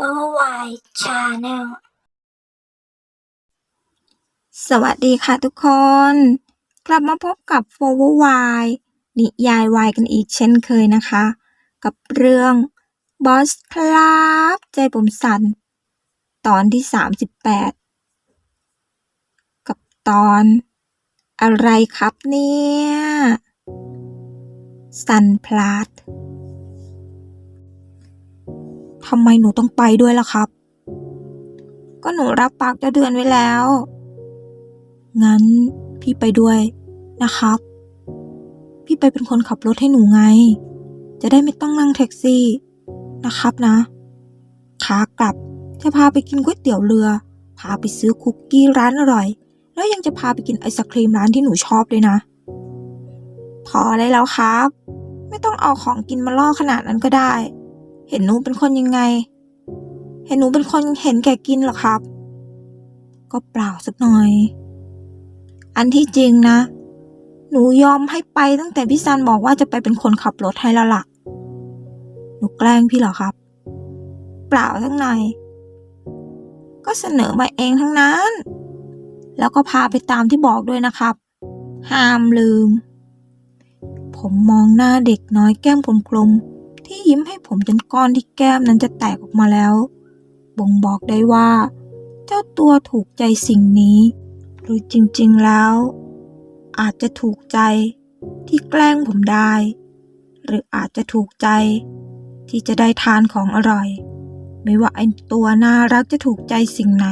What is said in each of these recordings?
Worldwide Channel สวัสดีค่ะทุกคน กลับมาพบกับ f o r w a r d นิยายวายกันอีกเช่นเคยนะคะ กับเรื่อง Boss ครับใจผมสั่น ตอนที่ 38 กับตอน อะไรครับเนี่ย สันพลาด ทำไมหนูต้องไปด้วยล่ะครับ ก็หนูรับปากเจ้าเดือนไว้แล้ว งั้นพี่ไปด้วยนะครับ พี่ไปเป็นคนขับรถให้หนูไง จะได้ไม่ต้องนั่งแท็กซี่นะครับนะ ขากลับจะพาไปกินก๋วยเตี๋ยวเรือ พาไปซื้อคุกกี้ร้านอร่อย แล้วยังจะพาไปกินไอศครีมร้านที่หนูชอบด้วยนะ พอได้แล้วครับ ไม่ต้องเอาของกินมาล่อขนาดนั้นก็ได้ เห็นหนูเป็นคนยังไง เห็นหนูเป็นคนเห็นแก่กินหรอครับ ก็เปล่าสักหน่อย อันที่จริงนะ หนูยอมให้ไปตั้งแต่พี่ซันบอกว่าจะไปเป็นคนขับรถให้แล้วล่ะ หนูแกล้งพี่หรอครับ เปล่าทั้งหน่อยก็เสนอมาเองทั้งนั้น แล้วก็พาไปตามที่บอกด้วยนะครับ ห้ามลืม ผมมองหน้าเด็กน้อยแก้มกลมๆ ที่ยิ้มให้ผมจนก้อนที่แก้มนั้นจะแตกออกมาแล้ว บ่งบอกได้ว่า เจ้าตัวถูกใจสิ่งนี้ หรือจริงๆแล้ว อาจจะถูกใจที่แกล้งผมได้ หรืออาจจะถูกใจ ที่จะได้ทานของอร่อย ไม่ว่าไอตัวน่ารักจะถูกใจสิ่งไหน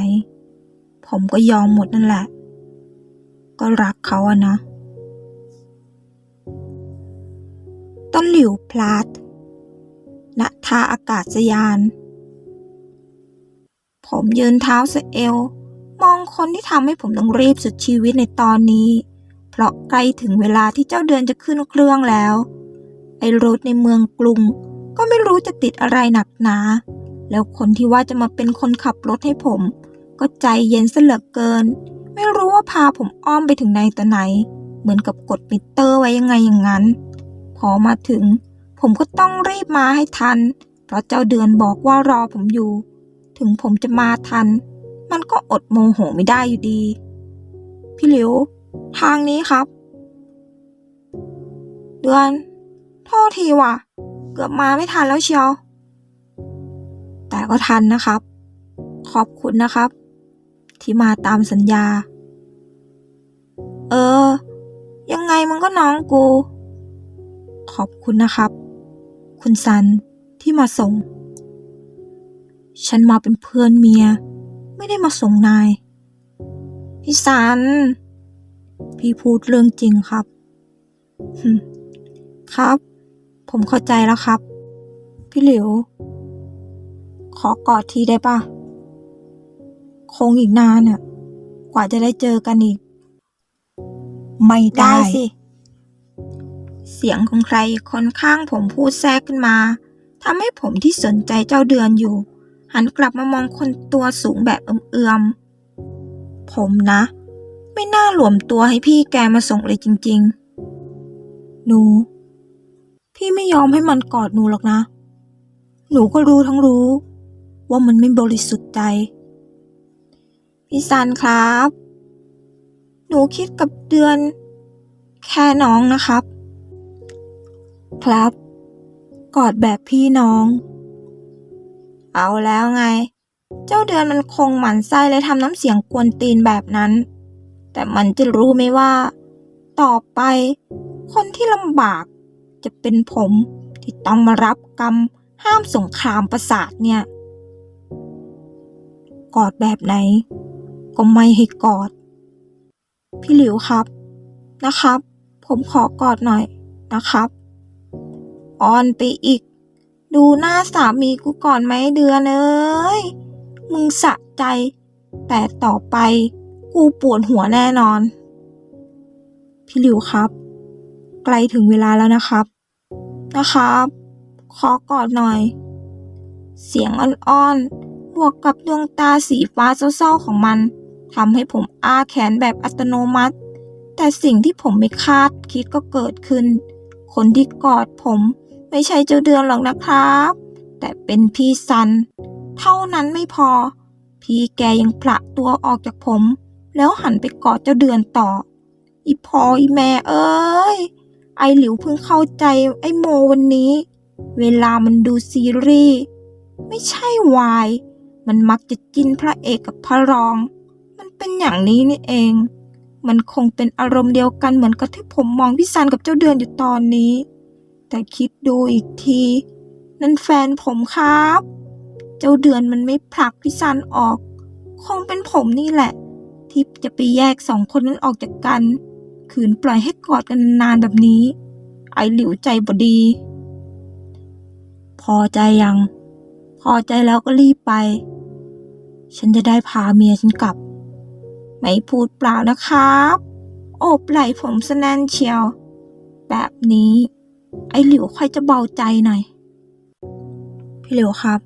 ผมก็ยอมหมดนั่นแหละ ก็รักเขาอะนะต้นหลิวพลัด ณท่าอากาศยาน ผมยืนเท้าสะเอว มองคนที่ทำให้ผมต้องรีบสุดชีวิตในตอนนี้ เพราะใกล้ถึงเวลาที่เจ้าเดือนจะขึ้นเครื่องแล้ว ไอ้รถในเมืองกรุง ก็ไม่รู้จะติดอะไรหนักหนา แล้วคนที่ว่าจะมาเป็นคนขับรถให้ผม ก็ใจเย็นเสลือเกิน ไม่รู้ว่าพาผมอ้อมไปถึงไหนต่อไหน เหมือนกับกดมิเตอร์ไว้ยังไงอย่างนั้น พอมาถึง ผมก็ต้องรีบมาให้ทัน เพราะเจ้าเดือนบอกว่ารอผมอยู่ ถึงผมจะมาทัน มันก็อดโมโหไม่ได้อยู่ดี พี่หลิว ทางนี้ครับ เดือน โทษทีว่ะ เกือบมาไม่ทันแล้วเชียว แต่ก็ทันนะครับ ขอบคุณนะครับ ที่มาตามสัญญา เออ ยังไงมึงก็น้องกู ขอบคุณนะครับ คุณซันที่มาส่ง ฉันมาเป็นเพื่อนเมีย ไม่ได้มาส่งนาย พี่ซัน พี่พูดเรื่องจริงครับ ครับ ผมเข้าใจแล้วครับ พี่หลิว ขอกอดทีได้ปะคงอีกนานน่ะ กว่าจะได้เจอกันอีก ไม่ได้สิ เสียงของใครคนข้างผมพูดแทรกขึ้นมาทำให้ผมที่สนใจเจ้าเดือนอยู่ หันกลับมามองคนตัวสูงแบบเอื่อมๆผมนะ ไม่น่าหลวมตัวให้พี่แกมาส่งเลยจริง ๆ หนู พี่ไม่ยอมให้มันกอดหนูหรอกนะ หนูก็รู้ทั้งรู้ ว่ามันไม่บริสุทธิ์ใจ พี่ซันครับ หนูคิดกับเดือน แค่น้องนะครับ ครับ กอดแบบพี่น้อง เอาแล้วไง เจ้าเดือนมันคงหมั่นไส้และทำน้ำเสียงกวนตีนแบบนั้น แต่มันจะรู้ไหมว่า ต่อไป คนที่ลำบาก จะเป็นผมที่ต้องมารับกรรม ห้ามสงครามประสาทเนี่ย กอดแบบไหน ก็ไม่ให้กอด พี่หลิวครับนะครับ ผมขอกอดหน่อยนะครับ ออนไปอีก ดูหน้าสามีกูก่อนไหมเดือนเอ้ย มึงสะใจ แต่ต่อไปกูปวดหัวแน่นอน พี่หลิวครับใกล้ถึงเวลาแล้วนะครับ นะครับ ขอกอดหน่อย เสียงอ่อนๆ บวกกับดวงตาสีฟ้าเศร้าๆของมันทำให้ผมอ้าแขนแบบอัตโนมัติ แต่สิ่งที่ผมไม่คาดคิดก็เกิดขึ้น คนที่กอดผม ไม่ใช่เจ้าเดือนหรอกนะครับ แต่เป็นพี่ซัน เท่านั้นไม่พอ พี่แกยังผละตัวออกจากผม แล้วหันไปกอดเจ้าเดือนต่อ อีพออีแม่เอ้ย ไอหลิวเพิ่งเข้าใจไอโมวันนี้ เวลามันดูซีรีส์ไม่ใช่วาย มันมักจะจินพระเอกกับพระรอง มันเป็นอย่างนี้นี่เอง มันคงเป็นอารมณ์เดียวกันเหมือนกับที่ผมมองพี่ซันกับเจ้าเดือนอยู่ตอนนี้ แต่คิดดูอีกที นั่นแฟนผมครับ เจ้าเดือนมันไม่ผลักพี่ซันออก คงเป็นผมนี่แหละ ที่จะไปแยกสองคนนั้นออกจากกัน ขืนปล่อยให้กอดกันนานแบบนี้ ไอหลิวใจบดี พอใจยัง พอใจแล้วก็รีบไป ฉันจะได้พาเมียฉันกลับ ไม่พูดเปล่านะครับ โอบไหล่ผมสแนนเชียว แบบนี้ ไอหลิวค่อยจะเบาใจหน่อย พี่หลิวครับ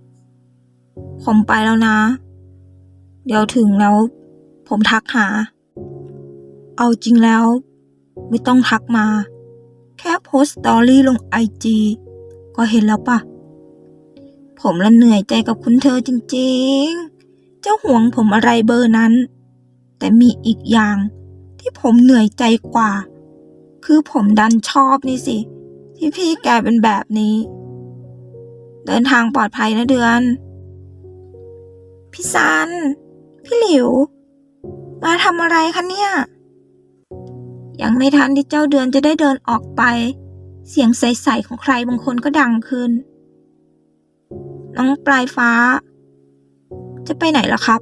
ผมไปแล้วนะ เดี๋ยวถึงแล้ว ผมทักหา เอาจริงแล้ว ไม่ต้องทักมา แค่โพสต์สตอรี่ลงไอจีก็เห็นแล้วปะผมละเหนื่อยใจกับคุณเธอจริงๆ เจ้าห่วงผมอะไรเบอร์นั้น แต่มีอีกอย่างที่ผมเหนื่อยใจกว่า คือผมดันชอบนี่สิ ที่พี่แกเป็นแบบนี้ เดินทางปลอดภัยนะเดือน พี่ซัน พี่หลิว มาทำอะไรคะเนี่ย ยังไม่ทันที่เจ้าเดือนจะได้เดินออกไป เสียงใสๆของใครบางคนก็ดังขึ้น น้องปลายฟ้า จะไปไหนล่ะครับ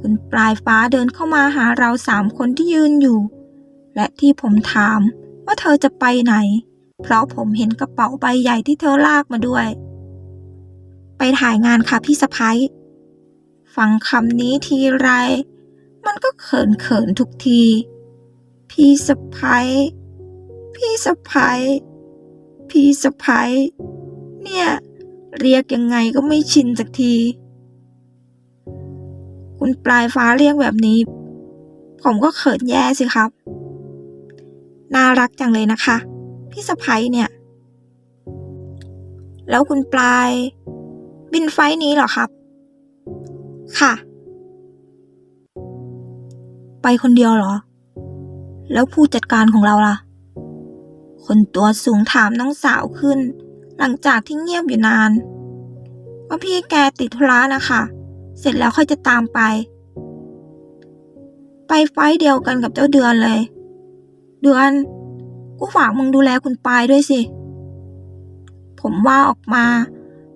คุณปลายฟ้าเดินเข้ามาหาเราสามคนที่ยืนอยู่ และที่ผมถาม ว่าเธอจะไปไหน เพราะผมเห็นกระเป๋าใบใหญ่ที่เธอลากมาด้วย ไปถ่ายงานค่ะพี่สะพ้ยฟังคำนี้ทีไร มันก็เขินเขินทุกที พี่สะพ้ยพี่สะพ้ยพี่สะพ้ยเนี่ยเรียกยังไงก็ไม่ชินสักที คุณปลายฟ้าเรียกแบบนี้ ผมก็เขินแย่สิครับ น่ารักจังเลยนะคะ พี่สะพ้ยเนี่ย แล้วคุณปลาย บินไฟนี้เหรอครับ ค่ะ ไปคนเดียวเหรอ แล้วผู้จัดการของเราล่ะ คนตัวสูงถามน้องสาวขึ้น หลังจากที่เงียบอยู่นานว่าพี่แกติดธุระนะคะ เสร็จแล้วค่อยจะตามไป ไปไฟเดียวกันกับเจ้าเดือนเลย เดือน กูฝากมึงดูแลคุณปายด้วยสิ ผมว่าออกมา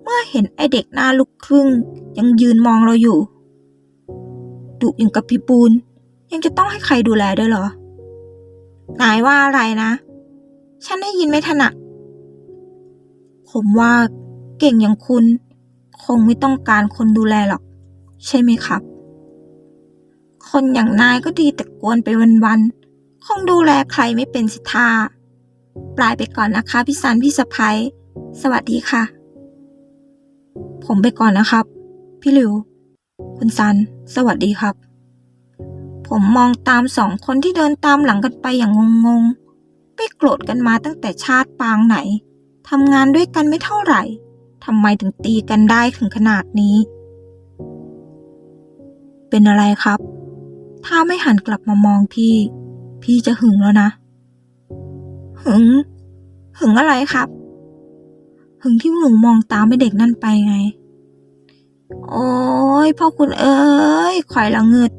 เมื่อเห็นไอเด็กหน้าลูกครึ่ง ยังยืนมองเราอยู่ดุอย่างกับพี่ปูน ยังจะต้องให้ใครดูแลด้วยเหรอ นายว่าอะไรนะ ฉันได้ยินไม่ถนัดผมว่าเก่งอย่างคุณ คงไม่ต้องการคนดูแลหรอก ใช่ไหมครับ คนอย่างนายก็ดีแต่กวนไปวันๆ คงดูแลใครไม่เป็นสิท่าปลายไปก่อนนะคะพี่สันพี่สะพ้ยสวัสดีค่ะ ผมไปก่อนนะครับ พี่หลิว คุณซัน สวัสดีครับ ผมมองตามสองคนที่เดินตามหลังกันไปอย่างงงๆ ไม่โกรธกันมาตั้งแต่ชาติปางไหนทำงานด้วยกันไม่เท่าไหร่ทำไมถึงตีกันได้ถึงขนาดนี้ เป็นอะไรครับ ถ้าไม่หันกลับมามองพี่ พี่จะหึงแล้วนะ หึง หึงอะไรครับ หึงที่หนูมองตามไปเด็กนั่นไปไง โอ้ยพ่อคุณเอ้ยข่อยละเงิด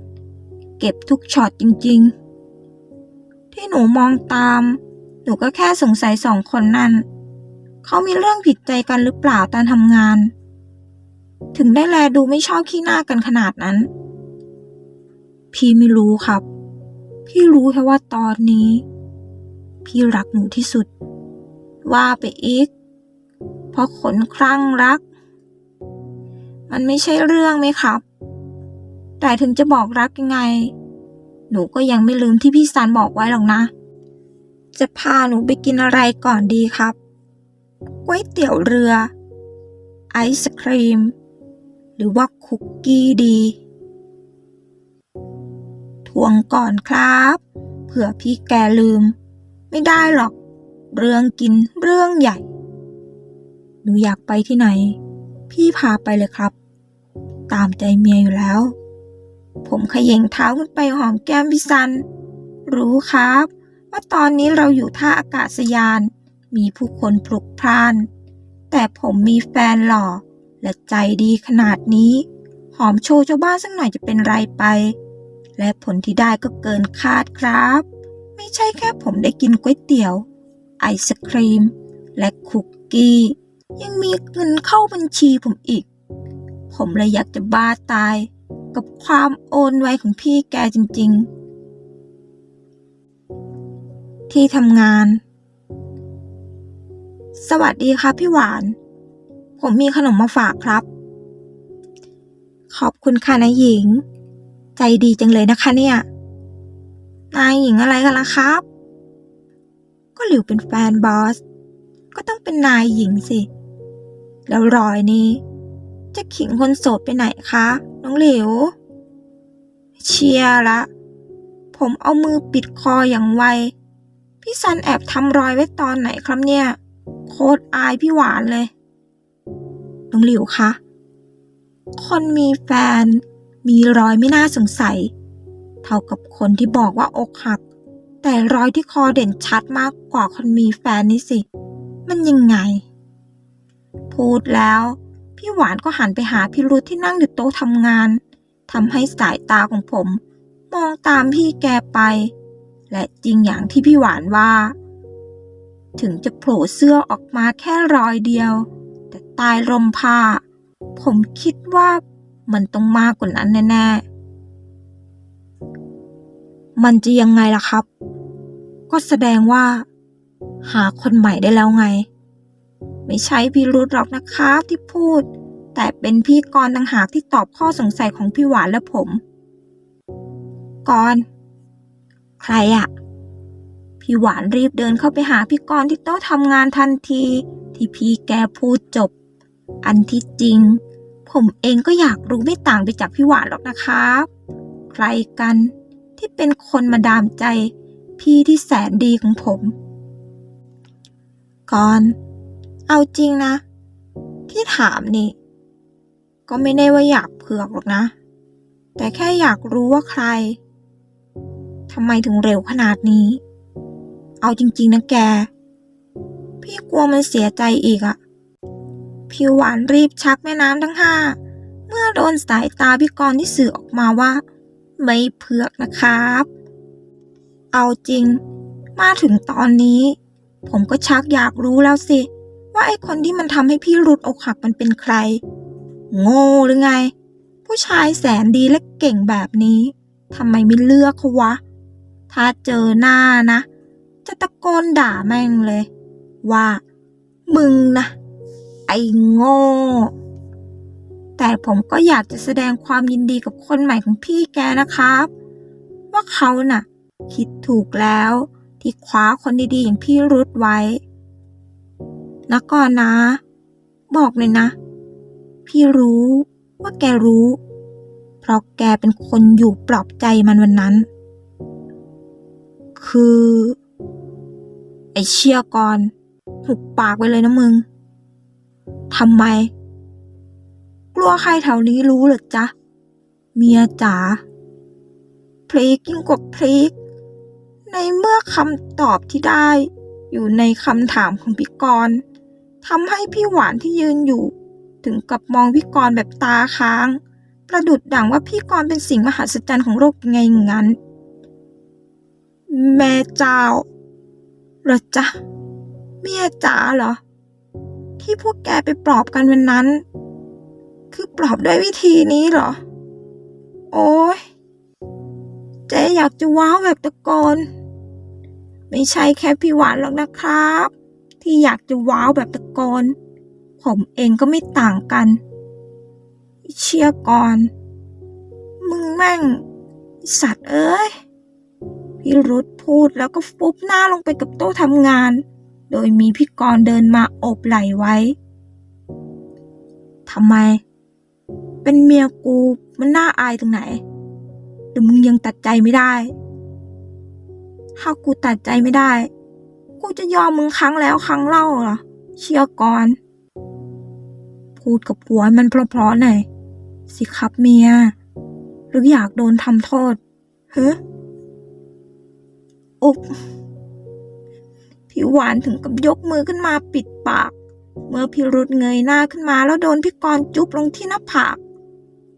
เก็บทุกช็อตจริง ๆ ที่หนูมองตาม หนูก็แค่สงสัยสองคนนั่น เขามีเรื่องผิดใจกันหรือเปล่าตอนทำงาน ถึงได้แลดูไม่ชอบขี้หน้ากันขนาดนั้น พี่ไม่รู้ครับ พี่รู้แค่ว่าตอนนี้ พี่รักหนูที่สุด ว่าไปอีก เพราะขนคลั่งรัก มันไม่ใช่เรื่องไหมครับ แต่ถึงจะบอกรักยังไง หนูก็ยังไม่ลืมที่พี่ซันบอกไว้หรอกนะ จะพาหนูไปกินอะไรก่อนดีครับก๋วยเตี๋ยวเรือ ไอศครีม หรือว่าคุกกี้ดี ทวงก่อนครับเผื่อพี่แกลืม ไม่ได้หรอก เรื่องกินเรื่องใหญ่ หนูอยากไปที่ไหน พี่พาไปเลยครับ ตามใจเมียอยู่แล้ว ผมขย่งเท้าขึ้นไปหอมแก้มพี่ซัน รู้ครับว่าตอนนี้เราอยู่ท่าอากาศยาน มีผู้คนพลุกพล่าน แต่ผมมีแฟนหล่อ และใจดีขนาดนี้ หอมโชว์ชาวบ้านสักหน่อยจะเป็นไรไป และผลที่ได้ก็เกินคาดครับ ไม่ใช่แค่ผมได้กินก๋วยเตี๋ยว ไอศครีม และคุกกี้ ยังมีเงินเข้าบัญชีผมอีก ผมเลยอยากจะบ้าตาย กับความโอนไวของพี่แกจริง ๆ ที่ทำงาน สวัสดีครับพี่หวาน ผมมีขนมมาฝากครับ ขอบคุณค่ะนายหญิง ใจดีจังเลยนะคะเนี่ย นายหญิงอะไรกันล่ะครับ ก็หลิวเป็นแฟนบอส ก็ต้องเป็นนายหญิงสิ แล้วรอยนี้ จะขิงคนโสดไปไหนคะ น้องหลิว เชียร์ละ ผมเอามือปิดคออย่างไว พี่ซันแอบทำรอยไว้ตอนไหนครับเนี่ย โคตรอายพี่หวานเลย น้องหลิวคะ คนมีแฟน มีรอยไม่น่าสงสัย เท่ากับคนที่บอกว่าอกหัก แต่รอยที่คอเด่นชัดมากกว่าคนมีแฟนนี่สิ มันยังไง พูดแล้ว พี่หวานก็หันไปหาพี่รุธที่นั่งอยู่โต๊ะทำงานทำให้สายตาของผม มองตามพี่แกไป และจริงอย่างที่พี่หวานว่า ถึงจะโผล่เสื้อออกมาแค่รอยเดียว แต่ต้ร่มผ้าผมคิดว่า มันต้องมากกว่านั้นแน่ๆ มันจะยังไงล่ะครับ ก็แสดงว่า หาคนใหม่ได้แล้วไง ไม่ใช่พี่รุธหรอกนะครับที่พูด แต่เป็นพี่กรณ์ต่างหากที่ตอบข้อสงสัยของพี่หวานและผม กรใครอะพี่หวานรีบเดินเข้าไปหาพี่กรณ์ที่โต๊ะทำงานทันที ที่พี่แกพูดจบ อันที่จริง ผมเองก็อยากรู้ไม่ต่างไปจากพี่หวานหรอกนะครับ ใครกันที่เป็นคนมาดามใจ พี่ที่แสนดีของผม ก่อน เอาจริงนะ ที่ถามนี่ ก็ไม่ได้ว่าอยากเผือกหรอกนะ แต่แค่อยากรู้ว่าใครทำไมถึงเร็วขนาดนี้ เอาจริง ๆ นะแก พี่กลัวมันเสียใจอีกอะ พี่หวานรีบชักแม่น้ำทั้งห้า เมื่อโดนสายตาพี่กรณ์ที่สื่อออกมาว่า ไม่เผือกนะครับ เอาจริง มาถึงตอนนี้ ผมก็ชักอยากรู้แล้วสิ ว่าไอ้คนที่มันทำให้พี่รุดอกหักมันเป็นใคร โง่หรือไง ผู้ชายแสนดีและเก่งแบบนี้ทำไมไม่เลือกเขาวะ ถ้าเจอหน้านะ จะตะโกนด่าแม่งเลย ว่า มึงนะ ไอ้โง่ แต่ผมก็อยากจะแสดงความยินดีกับคนใหม่ของพี่แกนะครับ ว่าเขาน่ะ คิดถูกแล้วที่คว้าคนดีๆ อย่างพี่รุดไว้นะก่อนนะ บอกเลยนะ พี่รู้ว่าแกรู้ เพราะแกเป็นคนอยู่ปลอบใจมันวันนั้น คือ ไอเชี่ยก่อนหุบปากไว้เลยนะมึง ทำไม กลัวใครแถวนี้รู้เหรอจ๊ะ เมียจ๋าพลิกยิ่งกว่าพลิกในเมื่อคำตอบที่ได้ อยู่ในคำถามของพี่กรณ์ทำให้พี่หวานที่ยืนอยู่ ถึงกับมองพี่กรณ์แบบตาค้าง ประดุดดังว่าพี่กรณ์เป็นสิ่งมหัศจรรย์ของโลกไงงั้น แม่เจ้าหรอจ๊ะเมียจ๋าเหรอ ที่พวกแกไปปลอบกันวันนั้น คือปลอบด้วยวิธีนี้เหรอ โอ้ยเจ๊อยากจะว้าวแบบตะโกนไม่ใช่แค่พี่หวานหรอกนะครับ ที่อยากจะว้าวแบบตะโกนผมเองก็ไม่ต่างกัน เชียร์ก่อน มึงแม่งไอสัตว์เอ้ยพี่รุธพูดแล้วก็ฟุบหน้าลงไปกับโต๊ะทำงาน โดยมีพี่กรณ์เดินมาโอบไหล่ไว้ ทำไม เป็นเมียกูมันน่าอายตรงไหน หรือมึงยังตัดใจไม่ได้ ถ้ากูตัดใจไม่ได้ กูจะยอมมึงครั้งแล้วครั้งเล่าเหรอ เชียก่อนผพูดกับผัวมันเพราะๆหน่อยสิครับเมีย หรืออยากโดนทำโทษเฮ้อุ พี่หวานถึงกับยกมือขึ้นมาปิดปาก เมื่อพี่รุดเงยหน้าขึ้นมาแล้วโดนพี่กรณ์จุ๊บลงที่หน้าผาก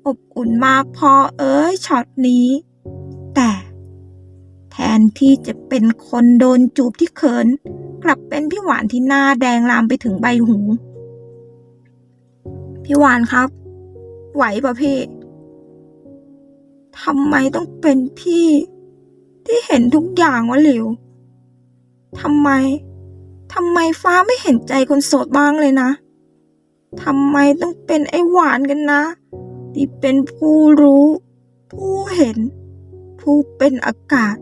อบอุ่นมากพอเอ้ยช็อตนี้ แต่ แทนที่จะเป็นคนโดนจูบที่เขิน กลับเป็นพี่หวานที่หน้าแดงลามไปถึงใบหู พี่หวานครับ ไหวป่ะพี่ทำไมต้องเป็นพี่ ที่เห็นทุกอย่างวะหลิว ทำไม ทำไมฟ้าไม่เห็นใจคนโสดบ้างเลยนะ ทำไมต้องเป็นไอ้หวานกันนะ ที่เป็นผู้รู้ ผู้เห็น ผู้เป็นอากาศ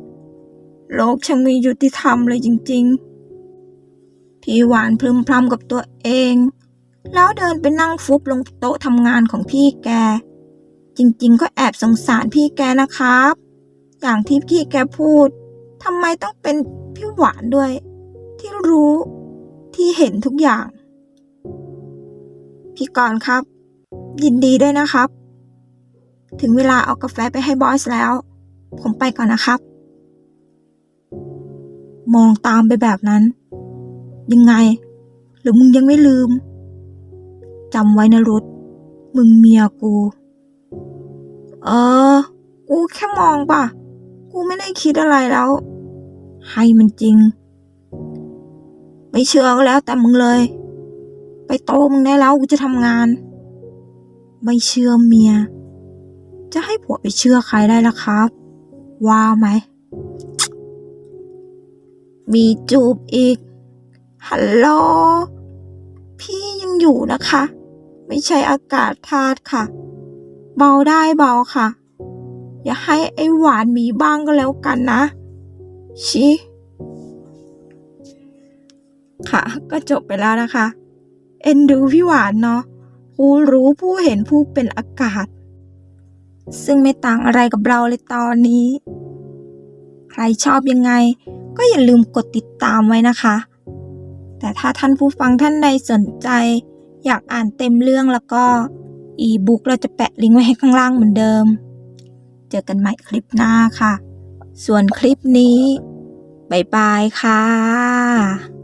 โลกช่างไมียุติธรรมเลยจริง ๆ พี่หวานพลึมพำกับตัวเอง แล้วเดินไปนั่งฟุบลงโต๊ะทำงานของพี่แก จริง ๆ ก็แอบสงสารพี่แกนะครับ อย่างที่พี่แกพูดทำไมต้องเป็น พี่หวานด้วย ที่รู้ที่เห็นทุกอย่าง พี่กรณ์ครับ ยินดีด้วยนะครับ ถึงเวลาเอากาแฟไปให้บอสแล้ว ผมไปก่อนนะครับ มองตามไปแบบนั้น ยังไง หรือมึงยังไม่ลืมจำไว้นะรุดมึงเมียกู เออ กูแค่มองป่ะ กูไม่ได้คิดอะไรแล้ว ให้มันจริง ไม่เชื่อก็แล้วแต่มึงเลย ไปโตมึงได้แล้วกูจะทำงาน ไม่เชื่อเมีย จะให้ผัวไปเชื่อใครได้ล่ะครับ ว่าไหม มีจูบอีก ฮัลโหล พี่ยังอยู่นะคะ ไม่ใช่อากาศธาตุค่ะ เบาได้เบาค่ะ อย่าให้ไอ้หวานมีบ้างก็แล้วกันนะ ชิค่ะ ก็จบไปแล้วนะคะ เอ็นดูพี่หวานเนาะผู้รู้ผู้เห็นผู้เป็นอากาศ ซึ่งไม่ต่างอะไรกับเราเลยตอนนี้ ใครชอบยังไง ก็อย่าลืมกดติดตามไว้นะคะ แต่ถ้าท่านผู้ฟังท่านใดสนใจ อยากอ่านเต็มเรื่องแล้วก็อีบุ๊กเราจะแปะลิงก์ไว้ให้ข้างล่างเหมือนเดิม เจอกันใหม่คลิปหน้าค่ะ ส่วนคลิปนี้บายบายค่ะ